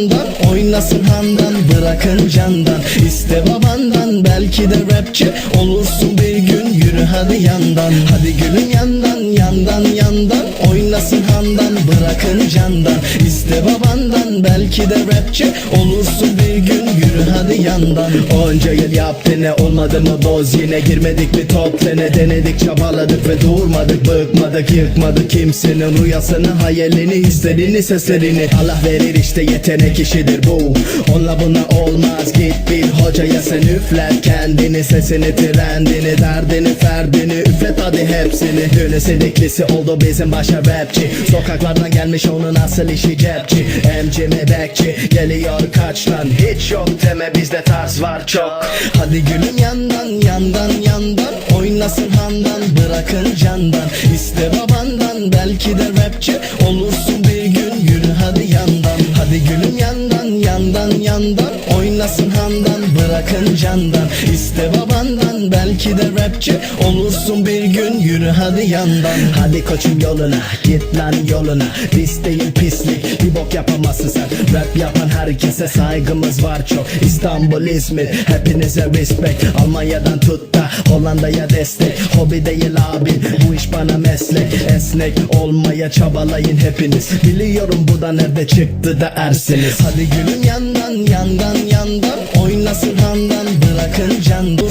yandan Oynasın handan bırakın candan. İste babandan belki de rapçi Olursun bir gün yürü hadi yandan. Hadi gülün yandan yandan yandan. Oynasın handan bırakın candan. İste babandan belki de rapçi Olursun bir gün. Yürü hadi yandan. Onca yıl yaptı ne olmadı mı boz? Yine Girmedik mi top tene denedik? Çabaladık ve durmadık. Bıkmadık yıkmadık kimsenin rüyasını hayalini hislerini seslerini. Allah verir işte yetenek işidir bu. Onunla buna olmaz git bir hocaya sen üflet Kendini sesini trendini derdini ferdini. Üflet hadi hepsini. Dönü sidiklisi oldu bizim başa rapçi. Sokaklardan gelmiş onun asıl işi cepçi. MC mi bekçi geliyor kaçtan Hiç yok deme bizde tarz var çok. Hadi gülüm yandan yandan yandan. Oynasın handan bırakın candan. İste babandan belki de rapçi Olursun bir gün. Yürü hadi yandan. Hadi gülüm yandan yandan yandan Oynasın handan bırakın candan. İste babandan belki de rapçi Olursun bir gün. Yürü hadi yandan. Hadi koçum yoluna git lan yoluna. Pis değil pislik bir bok yapamazsın sen. Rap yapan herkese saygımız var çok. İstanbul İzmir hepinize respect. Almanya'dan tut da Hollanda'ya destek. Hobi değil abi bu iş bana meslek. Esnek olmaya çabalayın hepiniz. Biliyorum bu da nerede çıktı da ersiniz. Hadi gülüm yandan yandan yandan Oynasın handan bırakın can dursun bir gün